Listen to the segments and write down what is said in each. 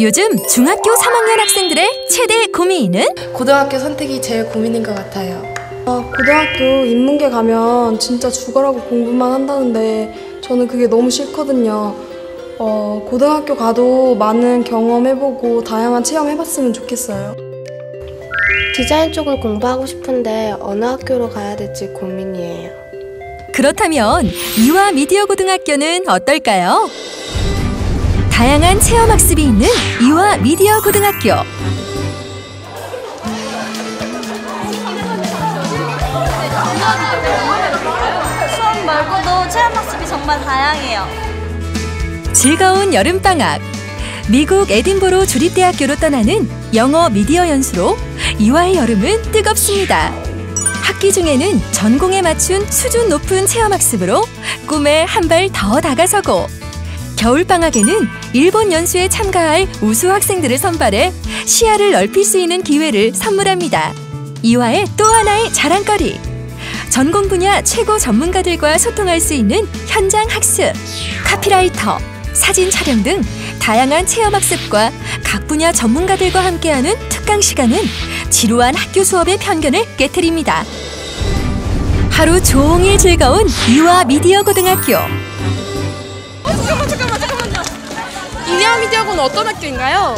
요즘 중학교 3학년 학생들의 최대 고민은 고등학교 선택이 제일 고민인 것 같아요. 아, 고등학교 인문계 가면 진짜 죽어라고 공부만 한다는데 저는 그게 너무 싫거든요. 어, 고등학교 가도 많은 경험해보고 다양한 체험해봤으면 좋겠어요. 디자인 쪽을 공부하고 싶은데 어느 학교로 가야 될지 고민이에요. 그렇다면 이화 미디어 고등학교는 어떨까요? 다양한 체험 학습이 있는 이화 미디어 고등학교. 수업 말고도 체험 학습이 정말 다양해요. 즐거운 여름 방학. 미국 에딘버로 주립대학교로 떠나는 영어 미디어 연수로 이화의 여름은 뜨겁습니다. 학기 중에는 전공에 맞춘 수준 높은 체험 학습으로 꿈에 한 발 더 다가서고 겨울방학에는 일본 연수에 참가할 우수 학생들을 선발해 시야를 넓힐 수 있는 기회를 선물합니다. 이화의 또 하나의 자랑거리. 전공 분야 최고 전문가들과 소통할 수 있는 현장 학습, 카피라이터, 사진 촬영 등 다양한 체험 학습과 각 분야 전문가들과 함께하는 특강 시간은 지루한 학교 수업의 편견을 깨뜨립니다. 하루 종일 즐거운 이화 미디어 고등학교. 미디어고는 어떤 학교인가요?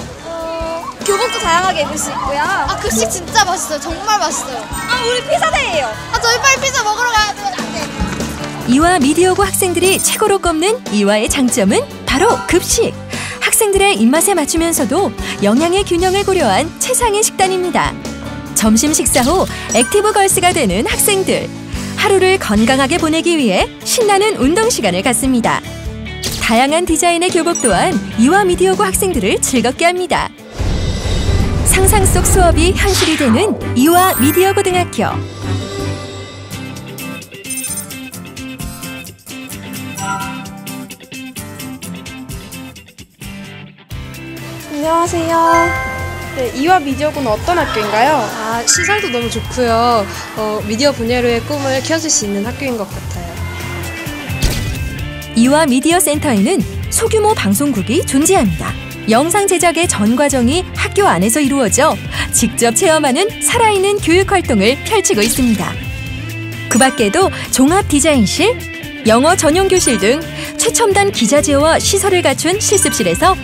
교복도 다양하게 입을 수 있고요. 아 급식 진짜 맛있어요. 정말 맛있어요. 아, 우리 피자데이예요. 아 저희 빨리 피자 먹으러 가야 돼요. 네. 이화 미디어고 학생들이 최고로 꼽는 이화의 장점은 바로 급식. 학생들의 입맛에 맞추면서도 영양의 균형을 고려한 최상의 식단입니다. 점심 식사 후 액티브 걸스가 되는 학생들. 하루를 건강하게 보내기 위해 신나는 운동 시간을 갖습니다. 다양한 디자인의 교복 또한 이화 미디어고 학생들을 즐겁게 합니다. 상상 속 수업이 현실이 되는 이화 미디어 고등학교. 안녕하세요. 네, 이화 미디어고는 어떤 학교인가요? 아, 시설도 너무 좋고요. 어, 미디어 분야로의 꿈을 키워줄 수 있는 학교인 것 같아요. 이화 미디어 센터에는 소규모 방송국이 존재합니다. 영상 제작의 전 과정이 학교 안에서 이루어져 직접 체험하는 살아있는 교육 활동을 펼치고 있습니다. 그 밖에도 종합 디자인실, 영어 전용 교실 등 최첨단 기자 제어와 시설을 갖춘 실습실에서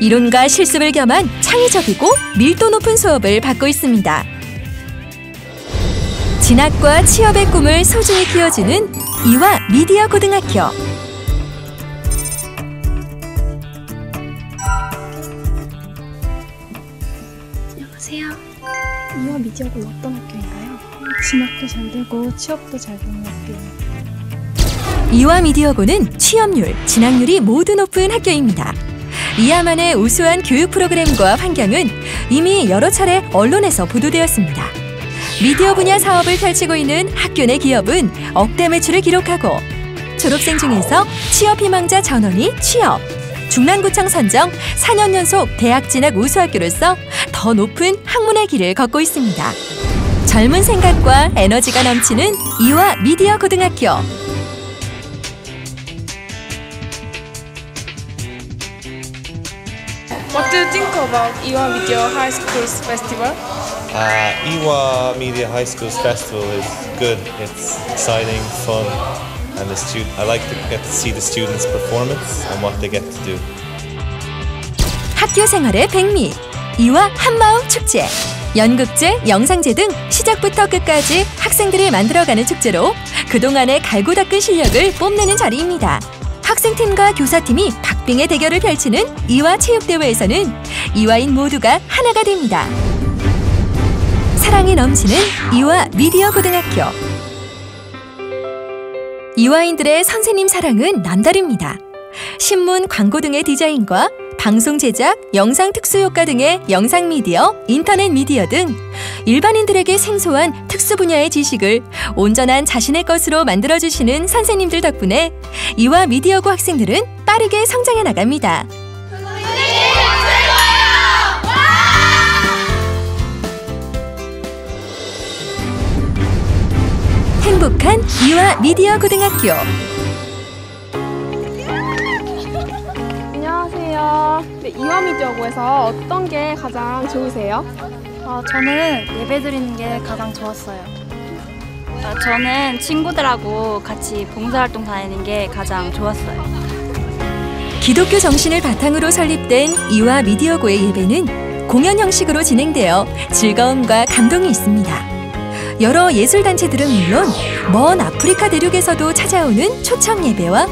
이론과 실습을 겸한 창의적이고 밀도 높은 수업을 받고 있습니다. 진학과 취업의 꿈을 소중히 키워주는 이화 미디어 고등학교. 이화 미디어고는 어떤 학교인가요? 진학도 잘 되고 취업도 잘 되는 학교예요. 이화 미디어고는 취업률, 진학률이 모두 높은 학교입니다. 이하만의 우수한 교육 프로그램과 환경은 이미 여러 차례 언론에서 보도되었습니다. 미디어 분야 사업을 펼치고 있는 학교 내 기업은 억대 매출을 기록하고 졸업생 중에서 취업 희망자 전원이 취업, 중랑구청 선정 4년 연속 대학 진학 우수학교로서 더 높은 학문의 길을 걷고 있습니다. 젊은 생각과 에너지가 넘치는 이화 미디어 고등학교. What do you think about Iwa Video High Schools Festival? Uh, Iwa Media High School's festival is good. It's exciting, fun, and the student. I like to get to see the students' performance and what they get to do. 학교 생활의 백미 이와 한마음 축제 연극제, 영상제 등 시작부터 끝까지 학생들이 만들어가는 축제로 그동안의 갈고 닦은 실력을 뽐내는 자리입니다. 학생팀과 교사팀이 박빙의 대결을 펼치는 이화 체육대회에서는 이화인 모두가 하나가 됩니다. 사랑이 넘치는 이화 미디어 고등학교 이화인들의 선생님 사랑은 남다릅니다. 신문, 광고 등의 디자인과 방송 제작, 영상 특수 효과 등의 영상 미디어, 인터넷 미디어 등 일반인들에게 생소한 특수 분야의 지식을 온전한 자신의 것으로 만들어 주시는 선생님들 덕분에 이화 미디어고 학생들은 빠르게 성장해 나갑니다. 행복한 이화 미디어 고등학교 안녕하세요. 네, 이화 미디어고에서 어떤 게 가장 좋으세요? 어, 저는 예배 드리는 게 가장 좋았어요. 어, 저는 친구들하고 같이 봉사활동 다니는 게 가장 좋았어요. 기독교 정신을 바탕으로 설립된 이화 미디어고의 예배는 공연 형식으로 진행되어 즐거움과 감동이 있습니다. 여러 예술단체들은 물론 먼 아프리카 대륙에서도 찾아오는 초청 예배와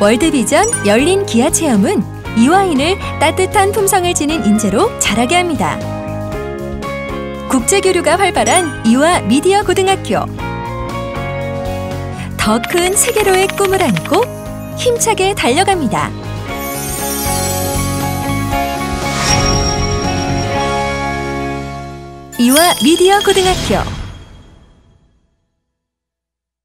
월드비전 열린 기아 체험은 이화인을 따뜻한 품성을 지닌 인재로 자라게 합니다. 국제 교류가 활발한 이화 미디어 고등학교. 더 큰 세계로의 꿈을 안고 힘차게 달려갑니다. 이화 미디어 고등학교